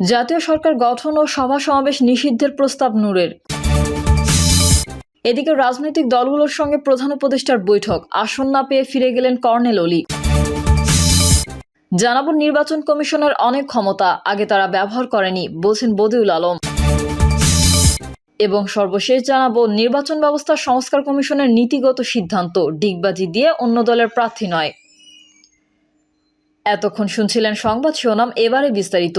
জাতীয় সরকার গঠন ও সভা সমাবেশ নিষিদ্ধের প্রস্তাব নূরের। এদিকে রাজনৈতিক দলগুলোর সঙ্গে প্রধান উপদেষ্টার বৈঠক, আসন না পেয়ে ফিরে গেলেন কর্নেল অলি। জানাব নির্বাচন কমিশনের অনেক ক্ষমতা, আগে তারা ব্যবহার করেনি, বলছেন বদিউল আলম। এবং সর্বশেষ জানাব নির্বাচন ব্যবস্থা সংস্কার কমিশনের নীতিগত সিদ্ধান্ত, ডিগবাজি দিয়ে অন্য দলের প্রার্থী নয়। এতক্ষণ শুনছিলেন সংবাদ শিরোনাম, এবারে বিস্তারিত।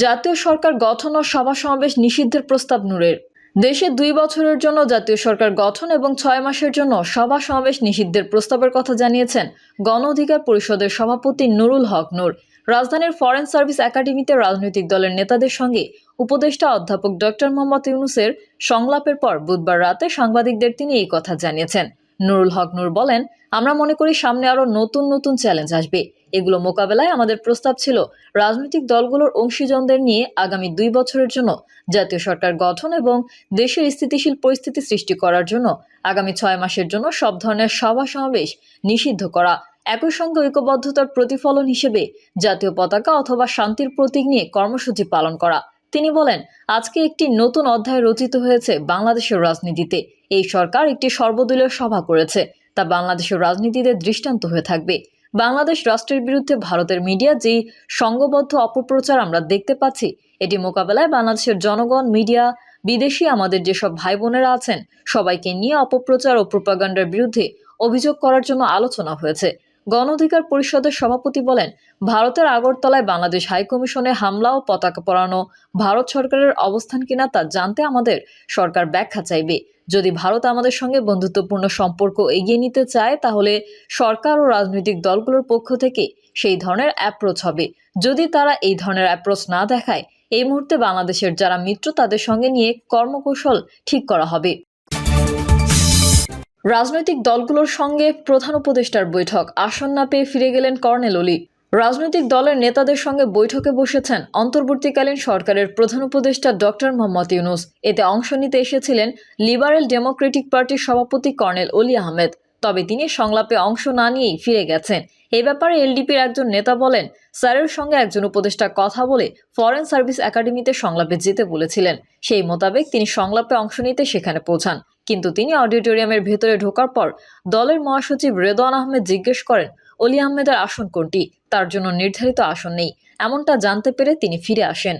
জাতীয় সরকার গঠন ও সভা সমাবেশ নিষিদ্ধের প্রস্তাব নূরের। দেশে দুই বছরের জন্য জাতীয় সরকার গঠন এবং ছয় মাসের জন্য সভা সমাবেশ নিষিদ্ধের প্রস্তাবের কথা জানিয়েছেন গণ অধিকার পরিষদের সভাপতি নুরুল হক নূর। রাজধানীর ফরেন সার্ভিস একাডেমিতে রাজনৈতিক দলের নেতাদের সঙ্গে উপদেষ্টা অধ্যাপক ডক্টর মোহাম্মদ ইউনুসের সংলাপের পর বুধবার রাতে সাংবাদিকদের তিনি এই কথা জানিয়েছেন। নুরুল হক নূর বলেন, আমরা মনে করি সামনে আরও নতুন নতুন চ্যালেঞ্জ আসবে। এগুলো মোকাবেলায় আমাদের প্রস্তাব ছিল রাজনৈতিক দলগুলোর অংশীজনদের নিয়ে আগামী দুই বছরের জন্য জাতীয় সরকার গঠন এবং দেশের স্থিতিশীল পরিস্থিতি সৃষ্টি করার জন্য আগামী ছয় মাসের জন্য সব ধরনের সভা সমাবেশ নিষিদ্ধ করা, একই সঙ্গে ঐক্যবদ্ধতার প্রতিফলন হিসেবে জাতীয় পতাকা অথবা শান্তির প্রতীক নিয়ে কর্মসূচি পালন করা। তিনি বলেন, আজকে একটি নতুন অধ্যায় রচিত হয়েছে বাংলাদেশের রাজনীতিতে। এই সরকার একটি সর্বদলীয় সভা করেছে, তা বাংলাদেশের রাজনীতিতে দৃষ্টান্ত হয়ে থাকবে। বাংলাদেশ রাষ্ট্রের বিরুদ্ধে ভারতের মিডিয়া যে সংঘবদ্ধ অপপ্রচার আমরা দেখতে পাচ্ছি, এটি মোকাবেলায় বাংলাদেশের জনগণ, মিডিয়া, বিদেশি আমাদের যেসব ভাই বোনেরা আছেন, সবাইকে নিয়ে অপপ্রচার ও প্রোপাগান্ডার বিরুদ্ধে অভিযোগ করার জন্য আলোচনা হয়েছে। গণ অধিকার পরিষদের সভাপতি বলেন, ভারতের আগরতলায় বাংলাদেশ হাইকমিশনে হামলা ও পতাকা পরানো ভারত সরকারের অবস্থান কিনা তা জানতে আমাদের সরকার ব্যাখ্যা চাইবে। যদি ভারত আমাদের সঙ্গে বন্ধুত্বপূর্ণ সম্পর্ক এগিয়ে নিতে চায়, তাহলে সরকার ও রাজনৈতিক দলগুলোর পক্ষ থেকে সেই ধরনের অ্যাপ্রোচ হবে। যদি তারা এই ধরনের অ্যাপ্রোচ না দেখায়, এই মুহূর্তে বাংলাদেশের যারা মিত্র, তাদের সঙ্গে নিয়ে কর্মকৌশল ঠিক করা হবে। রাজনৈতিক দলগুলোর সঙ্গে প্রধান উপদেষ্টার বৈঠক। আসন না পেয়ে ফিরে গেলেন কর্নেল অলি। রাজনৈতিক দলের নেতাদের সঙ্গে বৈঠকে বসেছেন অন্তর্বর্তীকালীন সরকারের প্রধান উপদেষ্টা ডক্টর মোহাম্মদ ইউনুস। এতে অংশ নিতে এসেছিলেন লিবারেল ডেমোক্রেটিক পার্টির সভাপতি কর্নেল অলি আহমেদ। তবে তিনি সংলাপে অংশ না নিয়েই ফিরে গেছেন। এ ব্যাপারে এলডিপির একজন নেতা বলেন, স্যারের সঙ্গে একজন উপদেষ্টা কথা বলে ফরেন সার্ভিস একাডেমিতে সংলাপে যেতে বলেছিলেন। সেই মোতাবেক তিনি সংলাপে অংশ নিতে সেখানে পৌঁছান। কিন্তু তিনি অডিটোরিয়ামের ভেতরে ঢোকার পর দলের মহাসচিব রেদওয়ান আহমেদ জিজ্ঞেস করেন, অলি আহমেদের আসন কোনটি? তার জন্য নির্ধারিত আসন নেই। এমনটা জানতে পেরে তিনি ফিরে আসেন।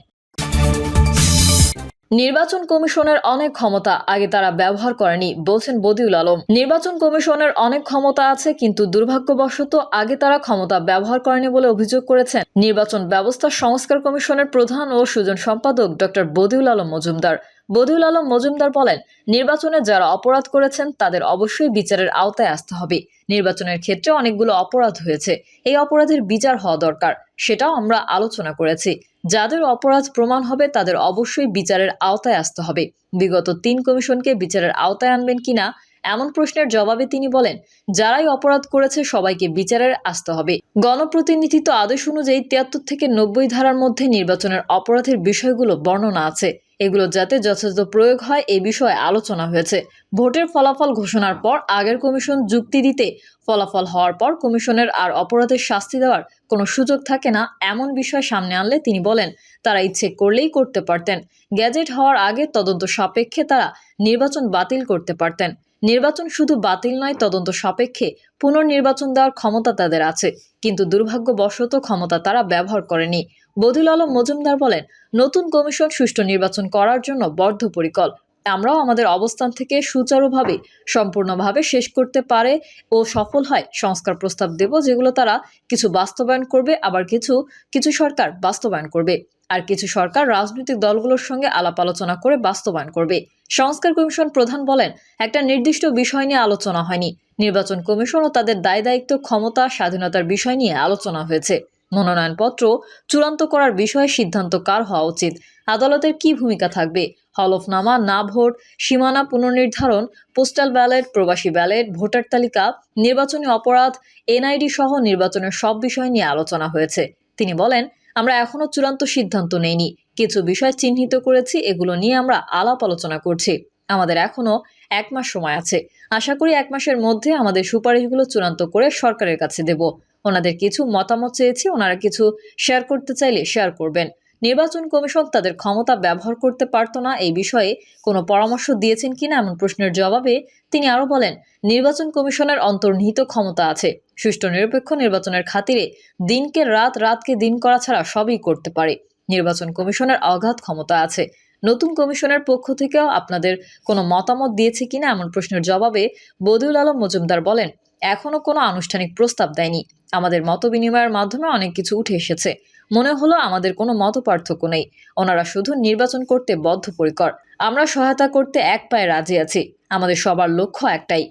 নির্বাচন কমিশনের অনেক ক্ষমতা আগে তারা ব্যবহার করেনি, বলছেন বদিউল আলম। নির্বাচন কমিশনের অনেক ক্ষমতা আছে, কিন্তু দুর্ভাগ্যবশত আগে তারা ক্ষমতা ব্যবহার করেনি বলে অভিযোগ করেছেন। নির্বাচন ব্যবস্থা সংস্কার কমিশনের প্রধান ও সুজন সম্পাদক ডক্টর বদিউল আলম মজুমদার। বদিউল আলম মজুমদার বলেন, নির্বাচনে যারা অপরাধ করেছেন, তাদের অবশ্যই বিচারের আওতায় আসতে হবে। নির্বাচনের ক্ষেত্রে অনেকগুলো অপরাধ হয়েছে। এই অপরাধের বিচার হওয়া দরকার, সেটাও আমরা আলোচনা করেছি। যাদের অপরাধ প্রমাণ হবে, তাদের অবশ্যই বিচারের আওতায় আসতে হবে। বিগত তিন কমিশনকে বিচারের আওতায় আনবেন কিনা এমন প্রশ্নের জবাবে তিনি বলেন, যারাই অপরাধ করেছে, সবাইকে বিচারের আসতে হবে। গণপ্রতিনিধিত্ব আদেশ অনুযায়ী তিয়াত্তর থেকে নব্বই ধারার মধ্যে নির্বাচনের অপরাধের বিষয়গুলো বর্ণনা আছে। এগুলো যাতে যথাযথ প্রয়োগ হয় এ বিষয়ে আলোচনা হয়েছে। ভোটের ফলাফল ঘোষণার পর আগের কমিশন যুক্তি দিতে ফলাফল হওয়ার পর কমিশনের আর অপরাধের শাস্তি দেওয়ার কোনো সুযোগ থাকে না এমন বিষয় সামনে আনলে তিনি বলেন, তারা ইচ্ছে করলেই করতে পারতেন। গ্যাজেট হওয়ার আগে তদন্ত সাপেক্ষে তারা নির্বাচন বাতিল করতে পারতেন। নির্বাচন শুধু বাতিল নয়, তদন্ত সাপেক্ষে পুনর্নির্বাচন দেওয়ার ক্ষমতা তাদের আছে। কিন্তু দুর্ভাগ্যবশত ক্ষমতা তারা ব্যবহার করেনি। বদিউল আলম মজুমদার বলেন, নতুন কমিশন সুষ্ঠু নির্বাচন করার জন্য বদ্ধপরিকল আমরাও আমাদের অবস্থান থেকে সুচারুভাবে, সম্পূর্ণভাবে শেষ করতে পারে ও সফল হয় সংস্কার প্রস্তাব দেব, যেগুলো তারা কিছু বাস্তবায়ন করবে, আবার কিছু কিছু সরকার বাস্তবায়ন করবে। আর কিছু সরকার রাজনৈতিক দলগুলোর সঙ্গে আলাপ আলোচনা করে বাস্তবায়ন করবে। সংস্কার কমিশন প্রধান বলেন, একটা নির্দিষ্ট বিষয় নিয়ে আলোচনা হয়নি। নির্বাচন কমিশন ও তাদের দায় দায়িত্ব, ক্ষমতা, স্বাধীনতার বিষয় নিয়ে আলোচনা হয়েছে। মনোনয়নপত্র চূড়ান্ত করার বিষয়ে সিদ্ধান্ত কার হওয়া উচিত? আদালতের কি ভূমিকা থাকবে? হলফনামা না ভোট, সীমানা পুনর্নির্ধারণ, পোস্টাল ব্যালট, প্রবাসী ব্যালট, ভোটার তালিকা, নির্বাচনী অপরাধ, এনআইডি সহ নির্বাচনের সব বিষয় নিয়ে আলোচনা হয়েছে। তিনি বলেন আমরা এখনও চূড়ান্ত সিদ্ধান্ত নেইনি। কিছু বিষয় চিহ্নিত করেছি, এগুলো নিয়ে আমরা আলাপ আলোচনা করছি। আমাদের এখনও এক মাস সময় আছে। আশা করি এক মাসের মধ্যে আমাদের সুপারিশগুলো চূড়ান্ত করে সরকারের কাছে দেব। ওনাদের কিছু মতামত চেয়েছি, ওনারা কিছু শেয়ার করতে চাইলে শেয়ার করবেন। নির্বাচন কমিশন তাদের ক্ষমতা ব্যবহার করতে পারত না। এই বিষয়ে কোনো পরামর্শ দিয়েছেন কিনা এমন প্রশ্নের জবাবে তিনি আরও বলেন, নির্বাচন কমিশনের অন্তর্নিহিত ক্ষমতা আছে। সুষ্ঠু নিরপেক্ষ নির্বাচনের খাতিরে দিনকে রাত, রাতকে দিন করা ছাড়া সবই করতে পারে। নির্বাচন কমিশনের অগাধ ক্ষমতা আছে। নতুন কমিশনের পক্ষ থেকেও আপনাদের কোনো মতামত দিয়েছে কিনা এমন প্রশ্নের জবাবে বদিউল আলম মজুমদার বলেন, এখনও কোনো আনুষ্ঠানিক প্রস্তাব দেয়নি। আমাদের মত বিনিময়ের মাধ্যমে অনেক কিছু উঠে এসেছে। মনে হলো আমাদের কোনো মত পার্থক্য নেই। ওনারা শুধু নির্বাচন করতে বদ্ধপরিকর। আমরা সহায়তা করতে এক পায়ে রাজি আছি। আমাদের সবার লক্ষ্য একটাই।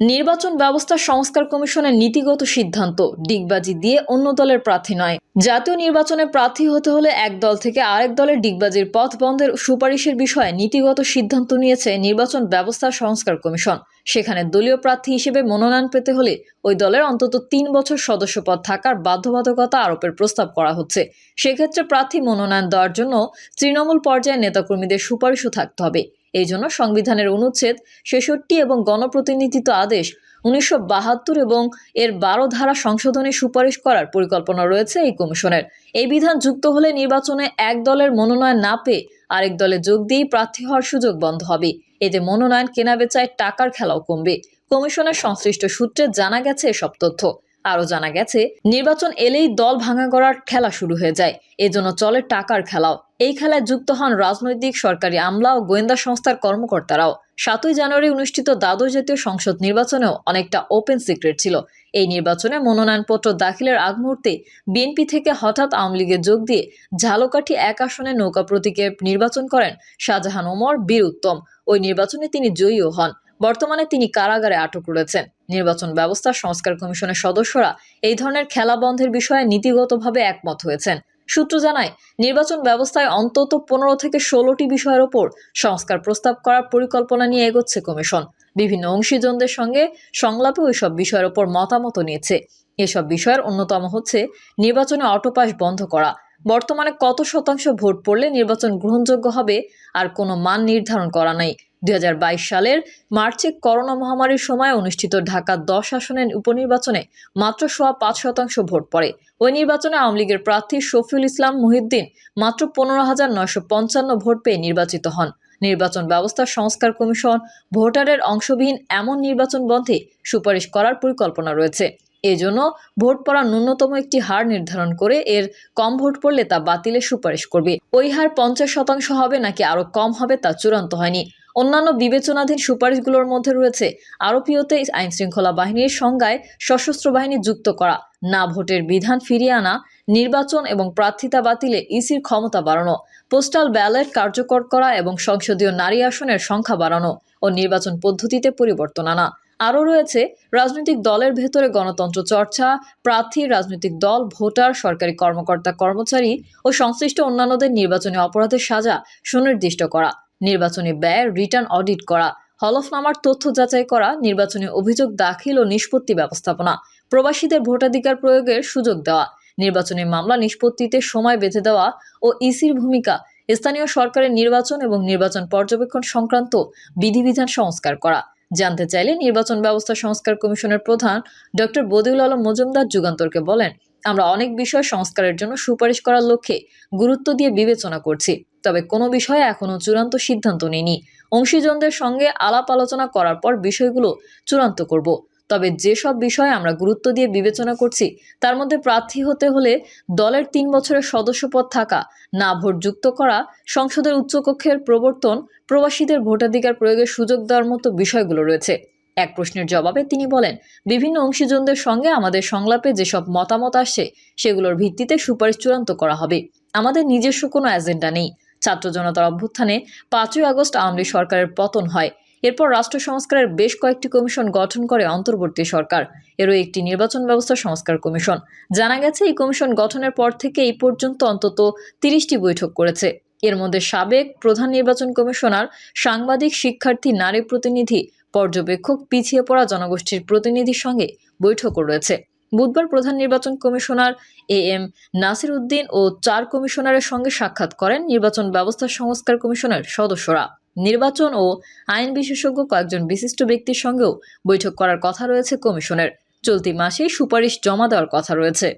নির্বাচন ব্যবস্থা সংস্কার কমিশনের নীতিগত সিদ্ধান্ত ডিগবাজি দিয়ে অন্য দলের প্রার্থী নয়। জাতীয় নির্বাচনে প্রার্থী হতে হলে এক দল থেকে আরেক দলের ডিগবাজির পথ বন্ধের সুপারিশের বিষয়ে নীতিগত সিদ্ধান্ত নিয়েছে নির্বাচন ব্যবস্থা সংস্কার কমিশন। সেখানে দলীয় প্রার্থী হিসেবে মনোনয়ন পেতে হলে ওই দলের অন্তত তিন বছর সদস্যপদ থাকার বাধ্যবাধকতা আরোপের প্রস্তাব করা হচ্ছে। সেক্ষেত্রে প্রার্থী মনোনয়ন দেওয়ার জন্য তৃণমূল পর্যায়ের নেতাকর্মীদের সুপারিশও থাকতে হবে। এই জন্য সংবিধানের অনুচ্ছেদ ছেষট্টি এবং গণপ্রতিনিধিত্ব আদেশ উনিশশো বাহাত্তর এবং এর বারো ধারা সংশোধনে সুপারিশ করার পরিকল্পনা রয়েছে এই কমিশনের। এই বিধান যুক্ত হলে নির্বাচনে এক দলের মনোনয়ন না পেয়ে আরেক দলে যোগ দিয়েই প্রার্থী হওয়ার সুযোগ বন্ধ হবে। এতে মনোনয়ন কেনাবেচায় টাকার খেলাও কমবে। কমিশনের সংশ্লিষ্ট সূত্রে জানা গেছে এসব তথ্য। আরও জানা গেছে, নির্বাচন এলেই দল ভাঙা করার খেলা শুরু হয়ে যায়। এজন্য চলে টাকার খেলাও। এই খেলায় যুক্ত হন রাজনৈতিক, সরকারি আমলা ও গোয়েন্দা সংস্থার কর্মকর্তারাও। সাতই জানুয়ারি অনুষ্ঠিত দ্বাদশ জাতীয় সংসদ নির্বাচনেও অনেকটা ওপেন সিক্রেট ছিল। এই নির্বাচনে মনোনয়নপত্র দাখিলের আগ মুহূর্তে বিএনপি থেকে হঠাৎ আওয়ামী লীগে যোগ দিয়ে ঝালকাঠি এক আসনে নৌকা প্রতীকে নির্বাচন করেন শাহজাহান ওমর বীর উত্তম ওই নির্বাচনে তিনি জয়ীও হন। বর্তমানে তিনি কারাগারে আটক রয়েছেন। নির্বাচন ব্যবস্থা, সংস্কার কমিশনের সদস্যরা এই ধরনের খেলা বন্ধের বিষয়ে নীতিগতভাবে একমত হয়েছেন। সূত্র জানায়, নির্বাচন ব্যবস্থায় অন্তত পনেরো থেকে ষোলোটি বিষয়ের ওপর সংস্কার প্রস্তাব করার পরিকল্পনা নিয়ে এগোচ্ছে কমিশন। বিভিন্ন অংশীজনদের সঙ্গে সংলাপে ওইসব বিষয়ের ওপর মতামত নিয়েছে। এসব বিষয়ের অন্যতম হচ্ছে নির্বাচনে অটোপাস বন্ধ করা। বর্তমানে কত শতাংশ ভোট পড়লে নির্বাচন গ্রহণযোগ্য হবে আর কোনো মান নির্ধারণ করা নাই। দুই হাজার বাইশ সালের মার্চে করোনা মহামারীর সময় অনুষ্ঠিত ঢাকা দশ আসনের উপনির্বাচনে মাত্র সোয়া পাঁচ শতাংশ ভোট পড়ে। ওই নির্বাচনে আওয়ামী লীগের প্রার্থী শফিউল ইসলাম মুহিউদ্দিন মাত্র পনেরো হাজার নয়শো পঞ্চান্ন ভোট পেয়ে নির্বাচিত হন। নির্বাচন ব্যবস্থা সংস্কার কমিশন ভোটারের অংশবিহীন এমন নির্বাচন বন্ধে সুপারিশ করার পরিকল্পনা রয়েছে। এজন্য ভোট পড়ার ন্যূনতম একটি হার নির্ধারণ করে এর কম ভোট পড়লে তা বাতিলের সুপারিশ করবে। ওই হার পঞ্চাশ শতাংশ হবে নাকি আরও কম হবে তা চূড়ান্ত হয়নি। অন্যান্য বিবেচনাধীন সুপারিশগুলোর মধ্যে রয়েছে আরোপিওতে আইন শৃঙ্খলা বাহিনীর সংজ্ঞায় সশস্ত্র বাহিনী যুক্ত করা, না ভোটের বিধান ফিরিয়ে আনা, নির্বাচন এবং প্রার্থিতা বাতিলে ইসির ক্ষমতা বাড়ানো, পোস্টাল ব্যালট কার্যকর করা এবং সংসদীয় নারী আসনের সংখ্যা বাড়ানো ও নির্বাচন পদ্ধতিতে পরিবর্তন আনা। আরও রয়েছে, রাজনৈতিক দলের ভেতরে গণতন্ত্র চর্চা, প্রার্থী, রাজনৈতিক দল, ভোটার, সরকারি কর্মকর্তা, কর্মচারী ও সংশ্লিষ্ট অন্যান্যদের নির্বাচনী অপরাধের সাজা সুনির্দিষ্ট করা, নির্বাচনী ব্যয় রিটার্ন অডিট করা, হলফনামার তথ্য যাচাই করা, নির্বাচনী অভিযোগ দাখিল ও নিষ্পত্তি ব্যবস্থাপনা, প্রবাসীদের ভোটাধিকার প্রয়োগের সুযোগ দেওয়া, নির্বাচনী মামলা নিষ্পত্তিতে সময় বেঁধে দেওয়া ও ইসির ভূমিকা, স্থানীয় সরকারের নির্বাচন এবং নির্বাচন পর্যবেক্ষণ সংক্রান্ত বিধিবিধান সংস্কার করা। জানতে চাইলে নির্বাচন ব্যবস্থা সংস্কার কমিশনের প্রধান ডক্টর বদিউল আলম মজুমদার যুগান্তরকে বলেন, আমরা অনেক বিষয় সংস্কারের জন্য সুপারিশ করার লক্ষ্যে গুরুত্ব দিয়ে বিবেচনা করছি, তবে কোনো বিষয়ে এখনও চূড়ান্ত সিদ্ধান্ত নেইনি। অংশীজনদের সঙ্গে আলাপ আলোচনা করার পর বিষয়গুলো চূড়ান্ত করব। তবে যেসব বিষয়ে আমরা গুরুত্ব দিয়ে বিবেচনা করছি, তার মধ্যে প্রার্থী হতে হলে দলের তিন বছরের সদস্যপদ থাকা, না ভোট যুক্ত করা, সংসদের উচ্চকক্ষের প্রবর্তন, প্রবাসীদের ভোটাধিকার প্রয়োগের সুযোগ দেওয়ার মতো বিষয়গুলো রয়েছে। এক প্রশ্নের জবাবে তিনি বলেন, বিভিন্ন অংশীজনদের সঙ্গে আমাদের সংলাপে যেসব মতামত আসছে সেগুলোর ভিত্তিতে সুপারিশ চূড়ান্ত করা হবে। আমাদের নিজস্ব কোনো এজেন্ডা নেই। ছাত্র জনতার অভ্যুত্থানে পাঁচই আগস্ট আওয়ামী সরকারের পতন হয়। এরপর রাষ্ট্র সংস্কারের বেশ কয়েকটি কমিশন গঠন করে অন্তর্বর্তী সরকার। এরও একটি নির্বাচন ব্যবস্থা সংস্কার কমিশন। জানা গেছে, এই কমিশন গঠনের পর থেকে এই পর্যন্ত অন্তত তিরিশটি বৈঠক করেছে। এর মধ্যে সাবেক প্রধান নির্বাচন কমিশনার, সাংবাদিক, শিক্ষার্থী, নারী প্রতিনিধি, পর্যবেক্ষক, পিছিয়ে পড়া জনগোষ্ঠীর প্রতিনিধির সঙ্গে বৈঠকও রয়েছে। বুধবার প্রধান নির্বাচন commissioner A M Nasir Uddin ও চার কমিশনারের সঙ্গে সাক্ষাৎ করেন নির্বাচন ব্যবস্থা সংস্কার কমিশনের সদস্যরা। নির্বাচন ও আইন বিশেষজ্ঞ কয়েকজন বিশিষ্ট ব্যক্তির সঙ্গেও বৈঠক করার কথা রয়েছে কমিশনের। চলতি মাসেই সুপারিশ জমা দেওয়ার কথা রয়েছে।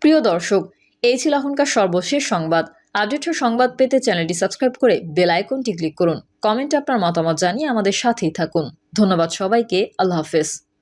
প্রিয় দর্শক, এই ছিল এখনকার সর্বশেষ সংবাদ। আপডেট সংবাদ পেতে চ্যানেলটি সাবস্ক্রাইব করে বেল আইকনটি ক্লিক করুন। কমেন্টে আপনার মতামত জানিয়ে আমাদের সাথেই থাকুন। ধন্যবাদ সবাইকে। আল্লাহ হাফেজ।